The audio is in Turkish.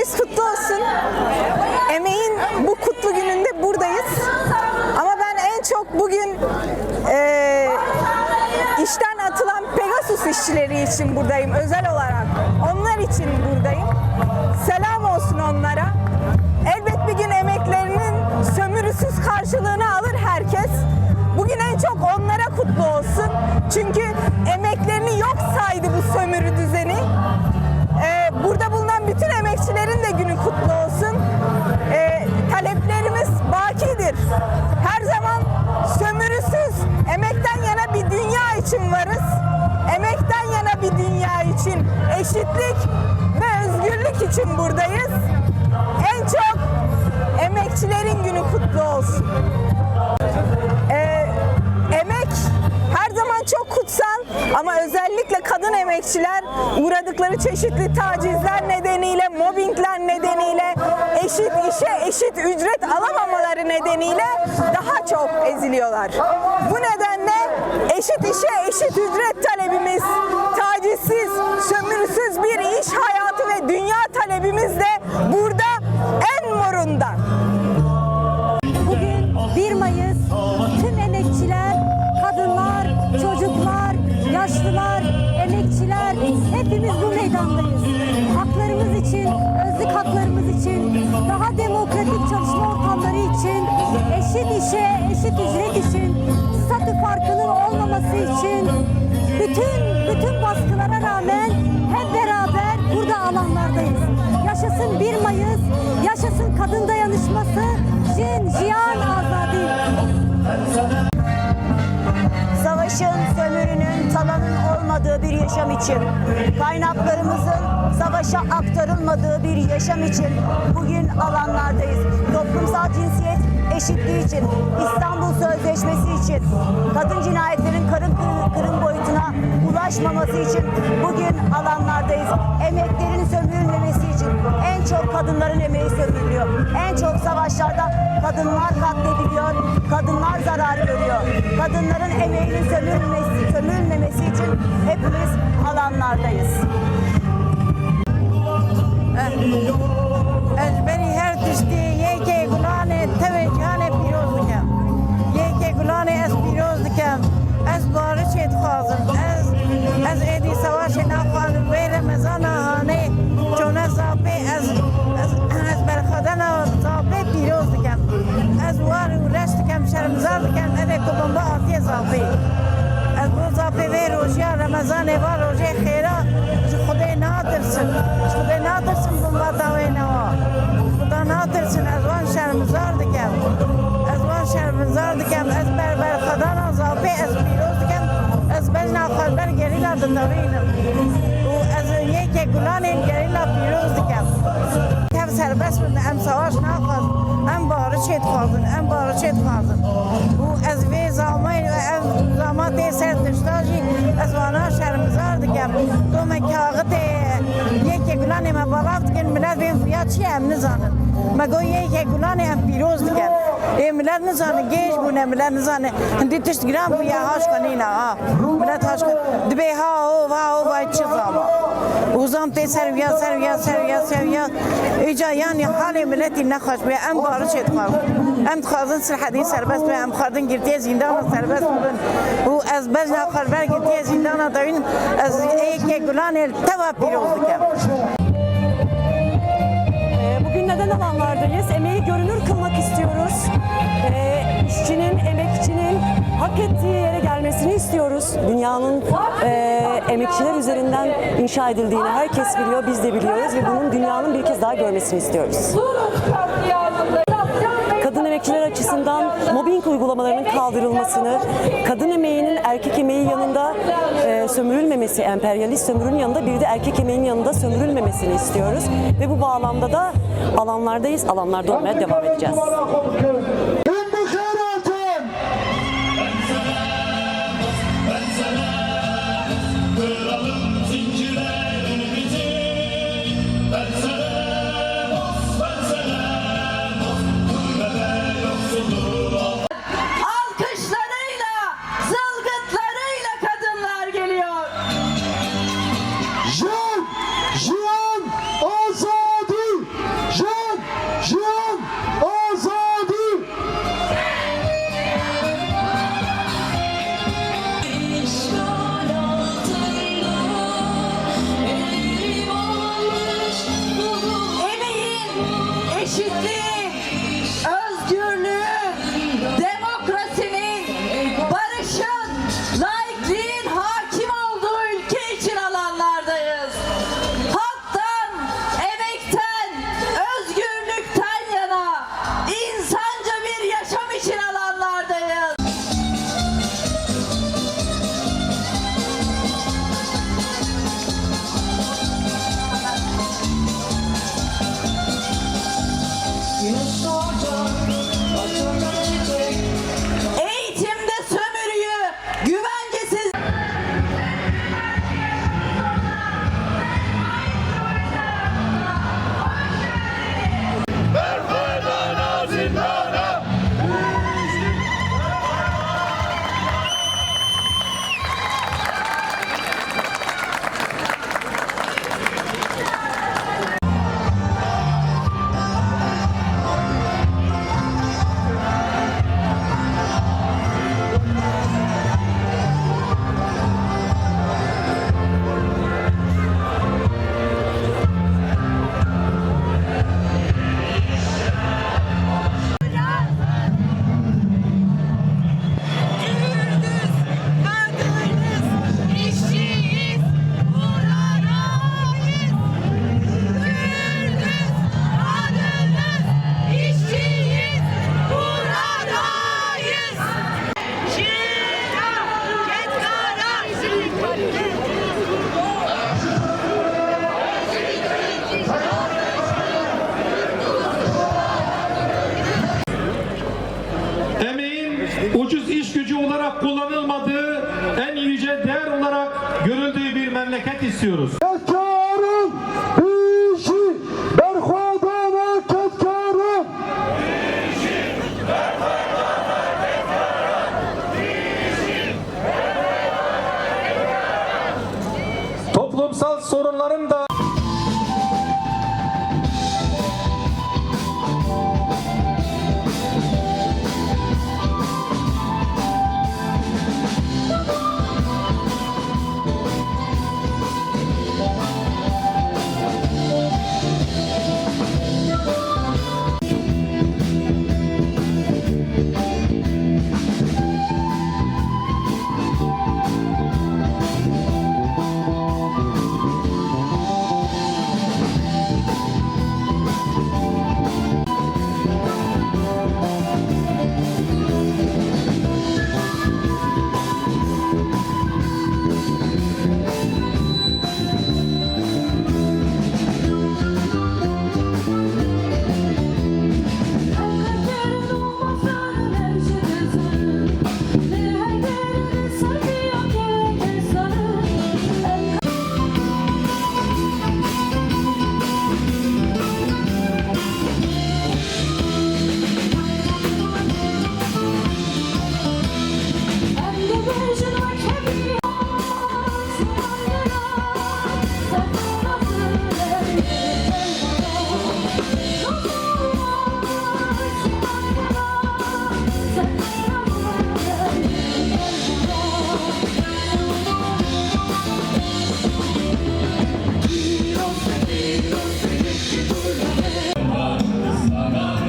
Mayıs kutlu olsun. Emeğin bu kutlu gününde buradayız. Ama ben en çok bugün eee, işten atılan Pegasus işçileri için buradayım özel olarak. Onlar için buradayım. Selam olsun onlara. Elbet bir gün emeklerinin sömürüsüz karşılığını alır herkes. Bugün en çok onlara kutlu olsun. Çünkü emeklerini yok saydı bu sömürü düzeni. İçin varız. Emekten yana bir dünya için, eşitlik ve özgürlük için buradayız. En çok emekçilerin günü kutlu olsun. Ee, emek her zaman çok kutsal ama özellikle kadın emekçiler uğradıkları çeşitli tacizler nedeniyle, mobbingler nedeniyle, eşit işe eşit ücret alamamaları nedeniyle daha çok eziliyorlar. Bu nedenle eşit işe eşit ücret talebimiz, tacizsiz, sömürüsüz bir iş hayatı ve dünya talebimiz de burada en morunda. Bugün 1 Mayıs tüm emekçiler, kadınlar, çocuklar, yaşlılar, emekçiler hepimiz bu meydandayız. Haklarımız için, özlük haklarımız için, daha demokratik çalışma ortamları için, eşit işe, eşit ücret için, olmaması için, bütün bütün baskılara rağmen hep beraber burada alanlardayız. Yaşasın 1 Mayıs, yaşasın kadın dayanışması, Jin, Jiyan Azadi. Savaşın, sömürünün, talanın olmadığı bir yaşam için, kaynaklarımızın savaşa aktarılmadığı bir yaşam için bugün alanlardayız. Toplumsal cinsiyet eşitliği için, İstanbul Sözleşmesi için, kadın cinayetlerin karın kırı- kırım boyutuna ulaşmaması için bugün alanlardayız. Emeklerin sömürülmemesi için en çok kadınların emeği sömürülüyor. En çok savaşlarda kadınlar katlediliyor, kadınlar zarar görüyor. Kadınların emeğinin sömürülmesi, sömürülmemesi için hepimiz alanlardayız. Ez beri her tiştî yekê از ایدی سواش ناخوان رمزان آهانه هانه از آبه از از برخادن آبه پیروز دکم از وار و رشت کم شرمزار دکم اده کبن با از آبه از بو آبه وی روشی رمزان و روژه خیرا. خوده نادرسن خدا نادرسن بمبا داوی نوا. خدا نادرسن از وان شرمزار دکم از وان شرمزار دکم از بر برخادن Ez bejna xelber gerîla ditewînim. û ez yekê gulanên gerîla pîroz dikim. Kev serbest bin em savaş naxwazin. Em barişê dixwazin, em barişê dixwazin. û ez vê zamayê ev zama tê ser tişta jî ez wana şermizar dikim. Tu me kaxitê yekê gulanê me balav dikin millet bên fiya çi ye em nizanin. Me got yekê gulanê em pîroz dikin. Ê millet nizane gêj bûne millet nizane hindî tişt giran bûye haş xwenîne ha. Millet haş xwe dibê ha hov ha hov ay çi zama. û zam tê serviya serviya serviya serviya îca yanî halê milletî nexweş bê em barişê dixwazin. Em dixwazin sirhedî serbest be em xwedin girtiye zîndana serbest bibin û ez bejna xelber girtiye zîndana dewîn ez yekê gulanê teva pîroz dikim. Ee, Neden alanlardayız? Emeği görünür kılmak istiyoruz. Ee, işçinin, emekçinin hak ettiği yere gelmesini istiyoruz. Dünyanın e, emekçiler üzerinden inşa edildiğini herkes biliyor, biz de biliyoruz ve bunun dünyanın bir kez daha görmesini istiyoruz. Kadın emekçiler açısından mobbing uygulamalarının kaldırılmasını, kadın emeğinin erkek emeği yanında e, sömürülmemesi, emperyalist sömürünün yanında bir de erkek emeğinin yanında sömürülmemesini istiyoruz. Ve bu bağlamda da alanlardayız, alanlarda olmaya devam edeceğiz. İstiyoruz. Amen.